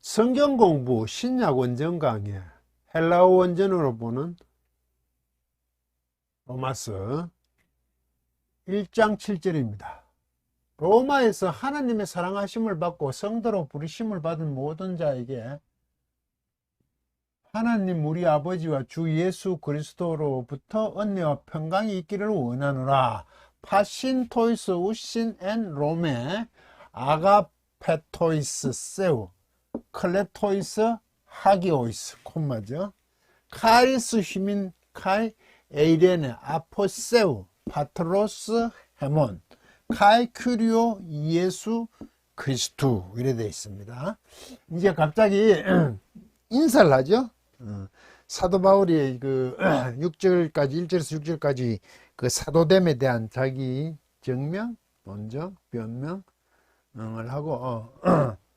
성경 공부 신약 원전 강의 헬라어 원전으로 보는 로마서 1장 7절입니다. 로마에서 하나님의 사랑하심을 받고 성도로 부르심을 받은 모든 자에게 하나님 우리 아버지와 주 예수 그리스도로부터 은혜와 평강이 있기를 원하노라. 파신 토이스 우신 앤 로메 아가페토이스 세우 클레토이스 하기오이스 콤마죠. 카리스 휴민 카이 에이레네 아포세우 파트로스 헤몬 카이 큐리오 예수 그리스도 이래 되어 있습니다. 이제 갑자기 인사를 하죠. 어, 사도 바울이 그 6절까지 1절에서 6절까지 그 사도됨에 대한 자기 정명, 본정, 변명을 하고 어,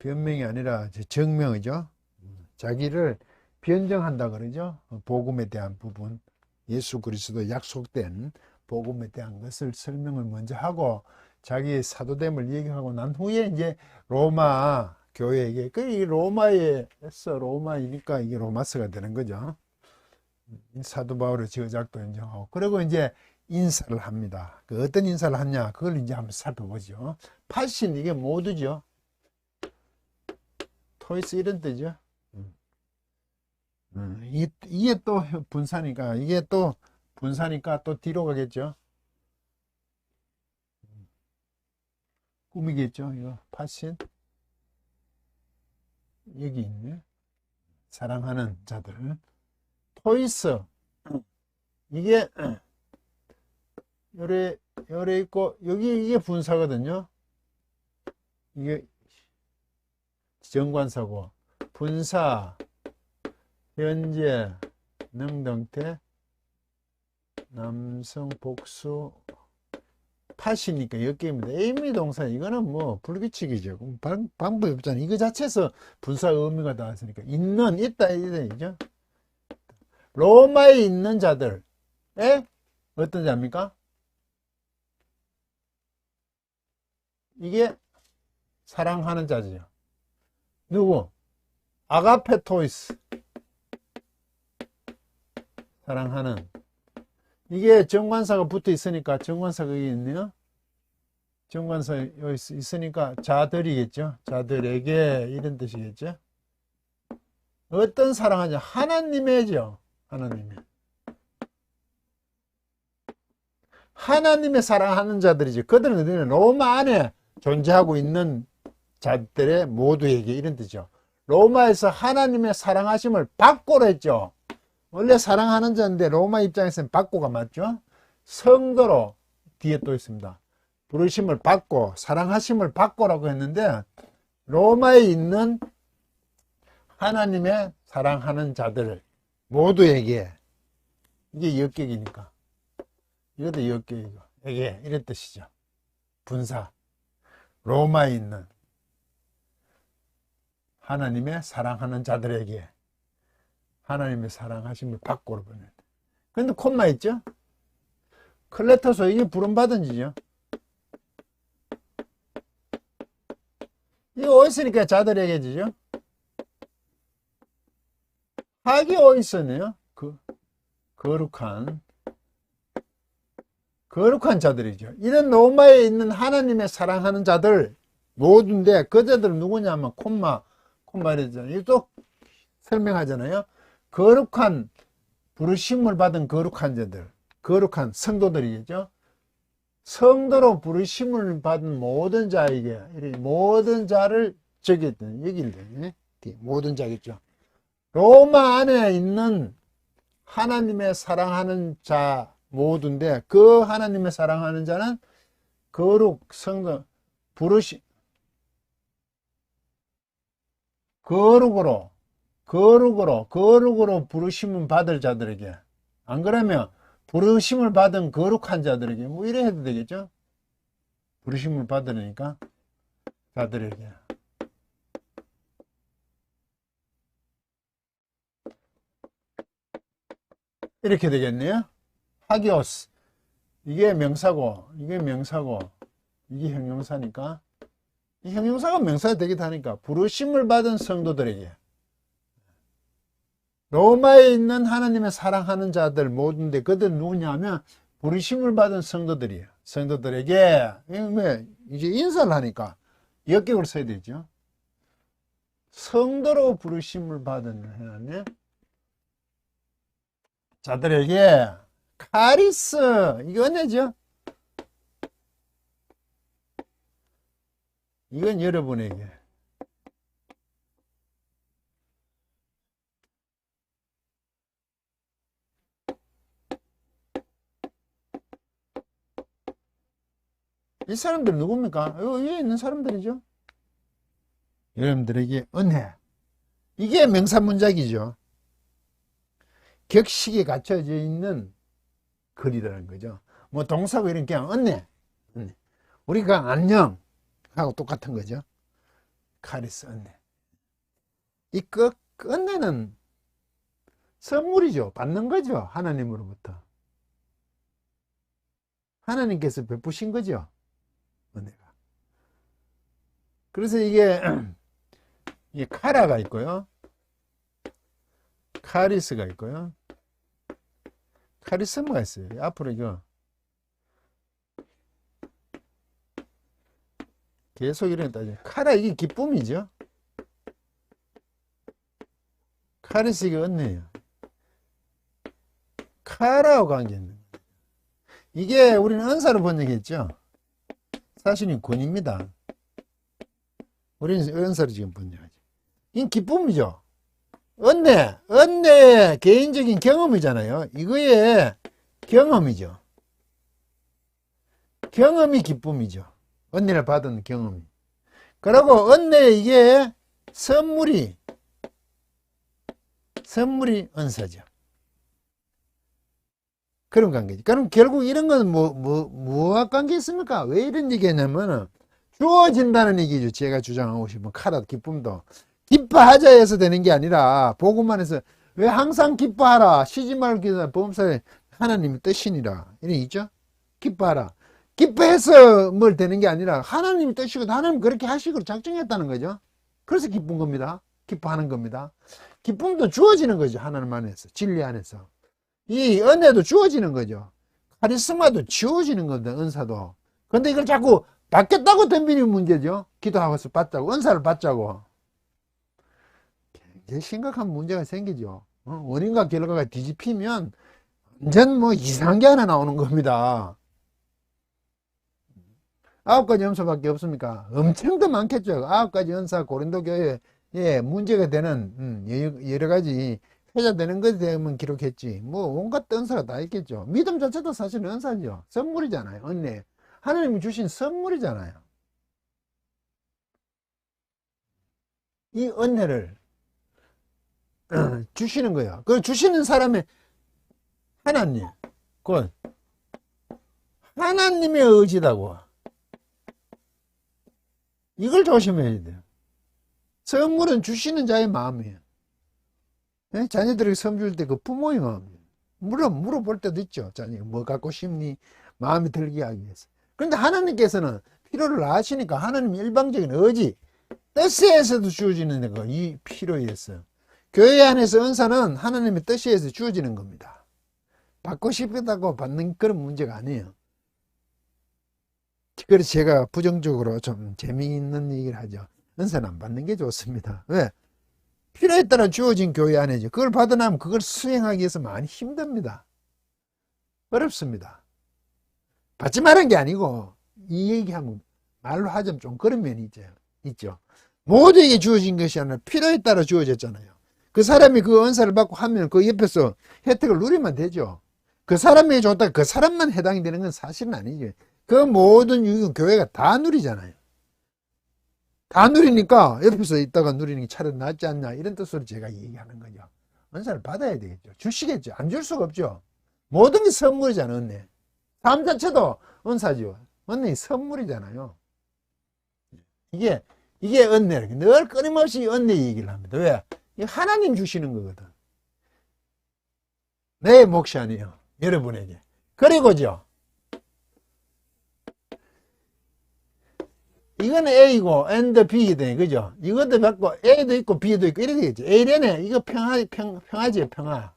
변명이 아니라 이제 정명이죠. 자기를 변정한다 그러죠. 어, 복음에 대한 부분, 예수 그리스도 약속된 복음에 대한 것을 설명을 먼저 하고 자기의 사도됨을 얘기하고 난 후에 이제 로마 교회에게 그 로마에서 로마이니까 이게 로마서가 되는 거죠. 사도 바울의 저작도 인정하고 그리고 이제 인사를 합니다. 그 어떤 인사를 하냐 그걸 이제 한번 살펴보죠. 파신 이게 모두죠. 토이스 이런 뜻이죠. 음, 이, 이게 또 분사니까 이게 또 분사니까 또 뒤로 가겠죠. 꿈이겠죠. 이거 파신 여기 있네. 사랑하는 자들. 토이스 이게 요래 요래 있고 여기 이게 분사거든요. 이게 정관사고 분사 현재 능동태 남성 복수 팥이니까 역계입니다. 에이미 동사 이거는 뭐 불규칙이죠. 방, 방법이 없잖아요. 이거 자체에서 분사 의미가 나왔으니까 있는 있다 이죠. 로마에 있는 자들에 어떤 자입니까? 이게 사랑하는 자죠. 누구? 아가페 토이스. 사랑하는. 이게 정관사가 붙어 있으니까 정관사가 여기 있네요. 정관사 여기 있으니까 자들이겠죠. 자들에게 이런 뜻이겠죠. 어떤 사랑하냐? 하나님의죠. 하나님의. 하나님의 사랑하는 자들이지. 그들은 로마 안에 존재하고 있는 자들의 모두에게 이런 뜻이죠. 로마에서 하나님의 사랑하심을 받고로 했죠. 원래 사랑하는 자인데 로마 입장에서는 받고가 맞죠. 성도로 뒤에 또 있습니다. 부르심을 받고 사랑하심을 받고라고 했는데 로마에 있는 하나님의 사랑하는 자들 모두에게 이게 역격이니까 이것도 역격이고 이게 이런 뜻이죠. 분사 로마에 있는 하나님의 사랑하는 자들에게 하나님의 사랑하심을 받고로 보낸다. 근데 콤마 있죠? 클레토소 이게 부름받은 지죠. 이거 어디서니까 자들에게 지죠? 하기 어디서네요? 그 거룩한 거룩한 자들이죠. 이런 로마에 있는 하나님의 사랑하는 자들 모두인데 그 자들은 누구냐면 콤마 이러잖아요. 이또 설명하잖아요. 거룩한 부르심을 받은 거룩한 자들, 거룩한 성도들이겠죠. 성도로 부르심을 받은 모든 자에게 모든 자를 적였던 여기를 모든 자겠죠. 로마 안에 있는 하나님의 사랑하는 자 모두인데 그 하나님의 사랑하는 자는 거룩 성도 부르시 거룩으로 거룩으로 거룩으로 부르심을 받을 자들에게. 안 그러면 부르심을 받은 거룩한 자들에게 뭐 이래 해도 되겠죠? 부르심을 받으니까 자들에게. 이렇게 되겠네요. 하기오스. 이게 명사고 이게 명사고. 이게 형용사니까 이 형용사가 명사가 되기도 하니까 부르심을 받은 성도들에게 로마에 있는 하나님의 사랑하는 자들 모든데 그들 누구냐면 부르심을 받은 성도들이에요. 성도들에게 왜 이제 인사를 하니까 역격을 써야 되죠. 성도로 부르심을 받은 하나님 자들에게 카리스 이거 은혜죠. 이건 여러분에게 이 사람들 누굽니까? 여기 있는 사람들이죠. 여러분들에게 은혜. 이게 명사문작이죠. 격식이 갖춰져 있는 글이라는 거죠. 뭐 동사고 이런 게 그냥. 은혜. 우리가 안녕 하고 똑같은 거죠. 카리스 은혜. 이 끝, 끝내는 선물이죠. 받는 거죠. 하나님으로부터. 하나님께서 베푸신 거죠. 은혜가. 그래서 이게, 이 카라가 있고요. 카리스가 있고요. 카리스마가 있어요. 앞으로 이거 계속 이런 따져. 카라 이게 기쁨이죠. 카리스 이게 은혜예요. 카라하고 관계 있는 거예요. 이게 우리는 은사로 번역했죠. 사실은 권입니다. 우리는 은사로 지금 번역하죠. 이 기쁨이죠. 은혜, 은혜 개인적인 경험이잖아요. 이거의 경험이죠. 경험이 기쁨이죠. 은혜를 받은 경험이. 그리고 은혜 이게 선물이 선물이 은사죠. 그런 관계죠. 그럼 결국 이런 건 뭐, 뭐, 뭐와 관계 있습니까? 왜 이런 얘기 했냐면, 주어진다는 얘기죠. 제가 주장하고 싶은 카라 기쁨도. 기뻐하자 해서 되는 게 아니라, 보고만 해서, 왜 항상 기뻐하라. 쉬지 기도하라. 보험사에 하나님의 뜻이니라. 이런 있죠? 기뻐하라. 기뻐해서 뭘 되는 게 아니라, 하나님의 뜻이고, 하나님 그렇게 하시고 작정했다는 거죠. 그래서 기쁜 겁니다. 기뻐하는 겁니다. 기쁨도 주어지는 거죠. 하나님 안에서. 진리 안에서. 이 은혜도 주어지는 거죠. 카리스마도 지워지는 건데, 은사도. 근데 이걸 자꾸 받겠다고 덤비는 문제죠. 기도하고서 받자고, 은사를 받자고. 굉장히 심각한 문제가 생기죠. 어? 원인과 결과가 뒤집히면 완전 뭐 이상한 게 하나 나오는 겁니다. 아홉 가지 염소밖에 없습니까? 엄청 더 많겠죠. 아홉 가지 연사 고린도 교회에 문제가 되는 음, 여러 가지 회자되는 것에 대해만 기록했지. 뭐 온갖 은사가 다 있겠죠. 믿음 자체도 사실 은사죠. 선물이잖아요. 은혜. 하나님이 주신 선물이잖아요. 이 은혜를 주시는 거예요. 그 주시는 사람의 하나님. 그 하나님의 의지다고. 이걸 조심해야 돼요. 선물은 주시는 자의 마음이에요. 네? 자녀들에게 섬줄때 그 부모의 마음이에요. 물어, 물어볼 때도 있죠. 자녀가 뭐 갖고 싶니? 마음이 들게 하기 위해서. 그런데 하나님께서는 필요를 아시니까 하나님 일방적인 의지, 뜻에서도 주어지는 거, 이 필요에 의해서. 교회 안에서 은사는 하나님의 뜻에 의해서 주어지는 겁니다. 받고 싶다고 받는 그런 문제가 아니에요. 그래서 제가 부정적으로 좀 재미있는 얘기를 하죠. 은사는 안 받는 게 좋습니다. 왜? 필요에 따라 주어진 교회 안에죠. 그걸 받아나면 그걸 수행하기 위해서 많이 힘듭니다. 어렵습니다. 받지 말은 게 아니고 이 얘기하면 말로 하자면 좀 그런 면이 있죠. 있죠. 모두에게 주어진 것이 아니라 필요에 따라 주어졌잖아요. 그 사람이 그 은사를 받고 하면 그 옆에서 혜택을 누리면 되죠. 그 사람이 좋다 그 사람만 해당이 되는 건 사실은 아니죠. 그 모든 유익은 교회가 다 누리잖아요. 다 누리니까 옆에서 있다가 누리는 게 차라리 낫지 않냐 이런 뜻으로 제가 얘기하는 거죠. 은사를 받아야 되겠죠. 주시겠죠. 안 줄 수가 없죠. 모든 게 선물이잖아, 은혜. 삶 자체도 은사죠. 은혜이 선물이잖아요. 이게, 이게 은혜. 늘 끊임없이 은혜 얘기를 합니다. 왜? 이 하나님 주시는 거거든. 내 몫이 아니에요. 여러분에게. 그리고죠. 이거는 A고 and B거든 그죠? 이것도 받고 A도 있고 B도 있고 이렇게 되겠죠. A래네 이거 평화 평 평화지 평화.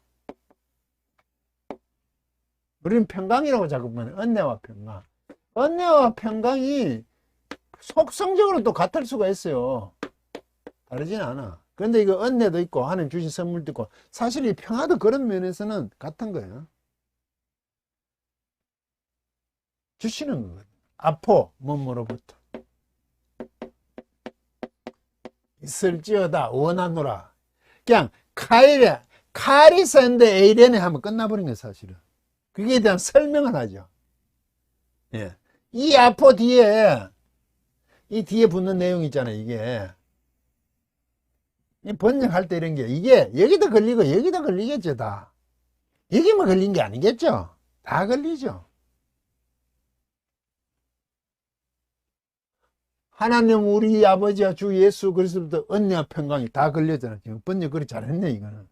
우리는 평강이라고 자꾸 보면 언내와 평강. 언내와 평강이 속성적으로 또 같을 수가 있어요. 다르진 않아. 그런데 이거 언내도 있고 하나님 주신 선물도 있고 사실 이 평화도 그런 면에서는 같은 거예요. 주시는 거거든. 아포 몸으로부터 있을지어다 원하노라. 그냥 칼이 썼는데 에이레네 하면 끝나버린 거예요 사실은. 그게 대한 설명을 하죠. 예. 이 아포 뒤에 이 뒤에 붙는 내용 있잖아요 이게 이 번역할 때 이런 게 이게 여기다 걸리고 여기다 걸리겠죠 다 여기만 걸린 게 아니겠죠 다 걸리죠 하나님 우리 아버지와 주 예수 그리스도부터 언니와 평강이 다 걸렸잖아요 지금 번역 그리 잘했네 이거는.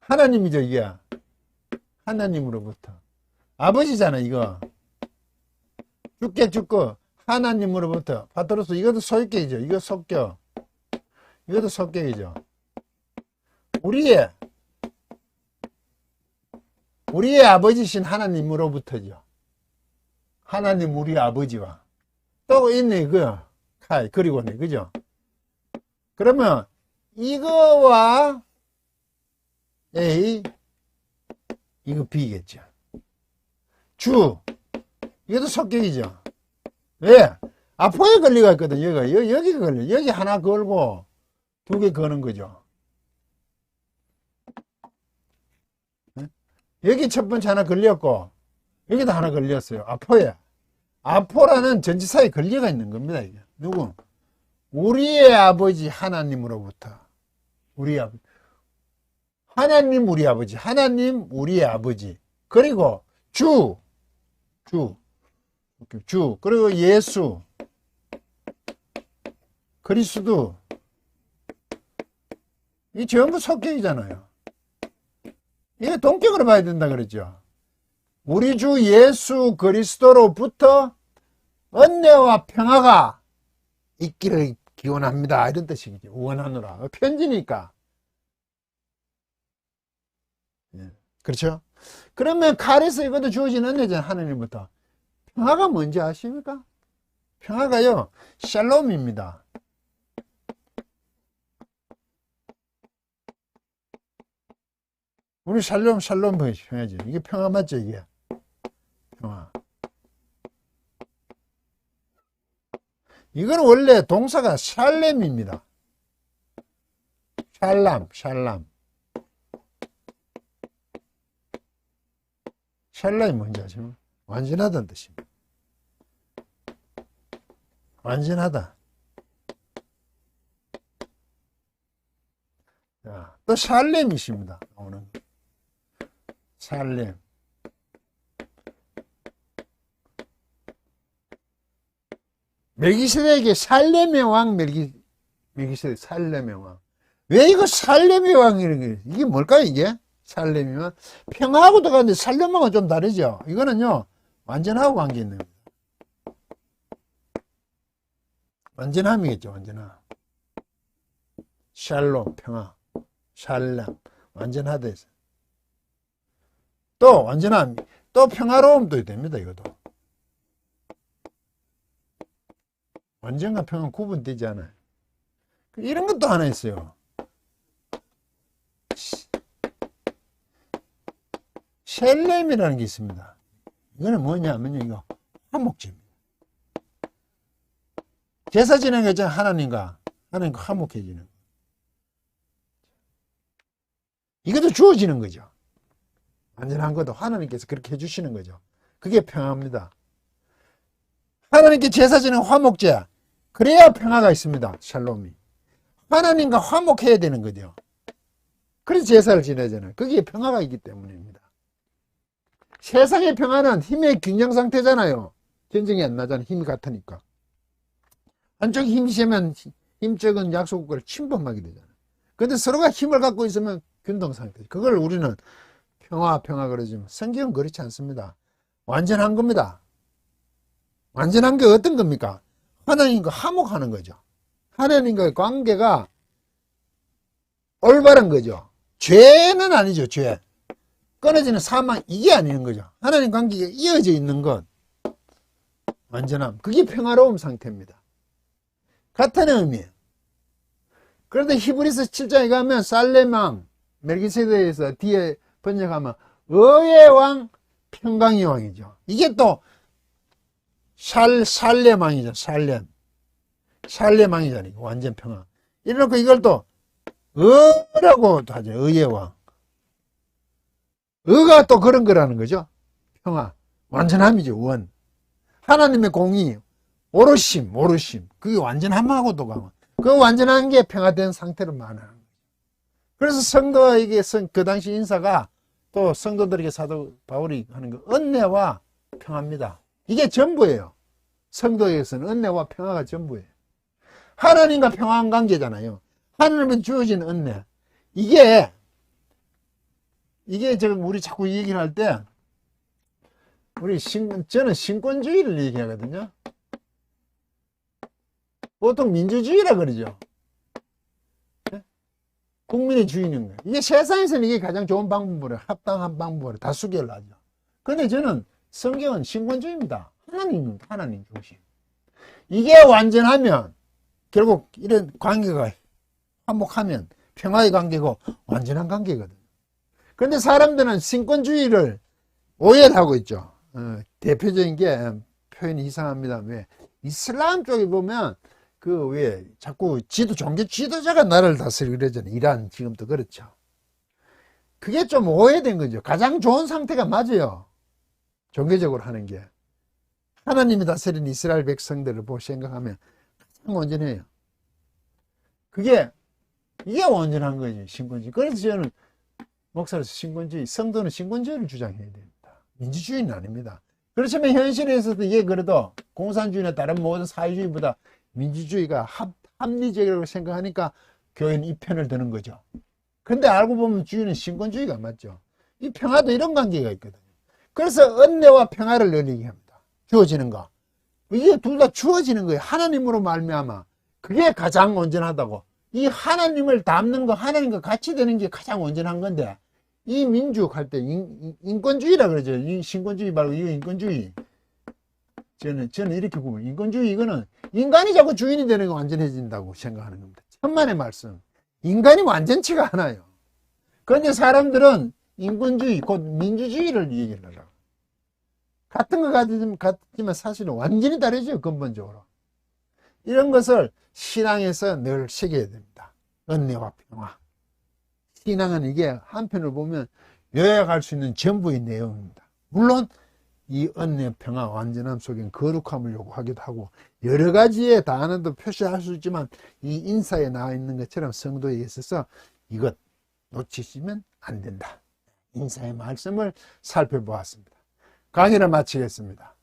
하나님이죠 이게 하나님으로부터. 아버지잖아 이거. 죽게 죽고 하나님으로부터. 파트로스 이것도 소유격이죠. 이거 속격. 이것도 속격이죠. 우리의 우리의 아버지신 하나님으로부터죠. 하나님 우리 아버지와 또 있네 그칼 그리고 네 그죠? 그러면 이거와 A 이거 B겠죠. 주. 이것도 속격이죠. 왜? 아포에 걸리가 있거든 여기가. 여, 여기가 걸려. 여기 하나 걸고 두 개 거는 거죠. 네? 여기 첫 번째 하나 걸렸고 여기도 하나 걸렸어요. 아포에 아포라는 전치사에 걸려가 있는 겁니다 이게. 누구? 우리의 아버지 하나님으로부터. 우리 아버지 하나님 우리 아버지 하나님 우리의 아버지. 그리고 주 주, 주, 그리고 예수, 그리스도, 이 전부 속격이잖아요. 이게 동격으로 봐야 된다 그랬죠. 우리 주 예수 그리스도로부터 은혜와 평화가 있기를 기원합니다. 이런 뜻이겠죠. 원하노라. 편지니까. 예, 그렇죠? 그러면 칼에서 이것도 주어진 은혜잖아요. 하나님부터. 평화가 뭔지 아십니까? 평화가요, 샬롬입니다. 우리 샬롬, 샬롬 해야지. 이게 평화 맞죠, 이게? 평화. 이건 원래 동사가 샬렘입니다. 샬람, 샬람. 샬람이 뭔지 아십니까? 완전하다는 뜻입니다. 완전하다. 자, 또 샬렘이십니다. 오는 샬렘. 멜기세덱에게 살렘의 왕 멜기 멜기세덱 살렘의 왕. 왜 이거 살렘의 왕이라는 게 이게 뭘까요 이게? 살렘이 왕. 평화하고도 가는데 살렘하고 좀 다르죠. 이거는요 완전하고 관계 있는 겁니다. 완전함이겠죠 완전함. 샬롬 평화, 샬람 완전하다 해서 또 완전함, 또 평화로움도 됩니다 이것도. 완전과 평은 구분되지 않아요. 이런 것도 하나 있어요. 셀렘이라는 게 있습니다. 이거는 뭐냐면요, 이거 화목제입니다. 제사 있잖아요, 하나님과. 하나님과 화목해지는 거. 이것도 주어지는 거죠. 완전한 것도 하나님께서 그렇게 해주시는 거죠. 그게 평화입니다. 하나님께 제사 지는 화목제. 그래야 평화가 있습니다. 샬롬이. 하나님과 화목해야 되는 거죠. 그래서 제사를 지내잖아요. 그게 평화가 있기 때문입니다. 세상의 평화는 힘의 균형 상태잖아요. 전쟁이 안 나잖아요. 힘이 같으니까. 한쪽이 힘이 세면 힘적은 약속을 침범하게 되잖아요. 근데 서로가 힘을 갖고 있으면 균등 상태. 그걸 우리는 평화, 평화 그러지만 성경은 그렇지 않습니다. 완전한 겁니다. 완전한 게 어떤 겁니까? 하나님과 화목하는 거죠. 하나님과의 관계가 올바른 거죠. 죄는 아니죠, 죄. 끊어지는 사망, 이게 아닌 거죠. 하나님 관계가 이어져 있는 것. 완전함. 그게 평화로움 상태입니다. 같은 의미예요. 그런데 히브리서 7장에 가면 살레망, 멜기세덱에서 뒤에 번역하면 의의 왕, 평강의 왕이죠. 이게 또 살, 살레망이죠, 살렘. 살레망이잖아요. 완전 평화. 이래놓고 이걸 또 의라고 도 하죠. 의의 왕. 의가 또 그런 거라는 거죠. 평화. 완전함이죠. 원. 하나님의 공의. 오롯심, 오롯심. 그게 완전함하고도 가면. 그 완전한 게 평화된 상태로 말하는 거죠. 그래서 성, 그 당시 인사가 또 성도들에게 사도 바울이 하는 거 은혜와 평화입니다. 이게 전부예요. 성도에게서는 은혜와 평화가 전부예요. 하나님과 평화한 관계잖아요. 하나님은 주어진 은혜. 이게, 이게 지금 우리 자꾸 얘기를 할 때, 우리 신, 저는 신권주의를 얘기하거든요. 보통 민주주의라 그러죠. 예? 국민의 주인인 거예요. 이게 세상에서는 이게 가장 좋은 방법으로, 합당한 방법으로 다수결을 하죠. 근데 저는 성경은 신권주의입니다. 하나님, 하나님 중심. 이게 완전하면, 결국 이런 관계가 화목하면 평화의 관계고 완전한 관계거든. 그런데 사람들은 신권주의를 오해를 하고 있죠. 어, 대표적인 게 표현이 이상합니다. 왜? 이슬람 쪽에 보면 그 왜 자꾸 지도 종교 지도자가 나라를 다스리고 그러잖아요. 이란 지금도 그렇죠. 그게 좀 오해된 거죠. 가장 좋은 상태가 맞아요. 종교적으로 하는 게. 하나님이 다스린 이스라엘 백성들을 보고 생각하면 가장 온전해요. 그게 이게 온전한 거지 신권주의. 그래서 저는 목사로서 신권주의, 성도는 신권주의를 주장해야 됩니다. 민주주의는 아닙니다. 그렇지만 현실에서도 이게 그래도 공산주의나 다른 모든 사회주의보다 민주주의가 합, 합리적이라고 생각하니까 교회는 이 편을 드는 거죠. 근데 알고 보면 주의는 신권주의가 맞죠. 이 평화도 이런 관계가 있거든요. 그래서 은혜와 평화를 늘리게 합니다. 주어지는 거. 이게 둘 다 주어지는 거예요. 하나님으로 말미암아. 그게 가장 온전하다고. 이 하나님을 닮는 거, 하나님과 같이 되는 게 가장 온전한 건데, 이 민족 할 때 인권주의라 그러죠. 이 신권주의 말고 이거 인권주의. 저는, 저는 이렇게 보면 인권주의 이거는 인간이 자꾸 주인이 되는 게 완전해진다고 생각하는 겁니다. 천만의 말씀. 인간이 완전치가 않아요. 그런데 사람들은 인권주의, 곧 민주주의를 얘기를 하려고. 같은 것 같지만, 사실은 완전히 다르죠. 근본적으로. 이런 것을 신앙에서 늘 새겨야 됩니다. 은혜와 평화. 신앙은 이게 한편을 보면 요약할 수 있는 전부의 내용입니다. 물론 이 은혜, 평화, 완전함 속엔 거룩함을 요구하기도 하고 여러 가지의 단어도 표시할 수 있지만 이 인사에 나와 있는 것처럼 성도에 있어서 이것 놓치시면 안 된다. 인사의 말씀을 살펴보았습니다. 강의를 마치겠습니다.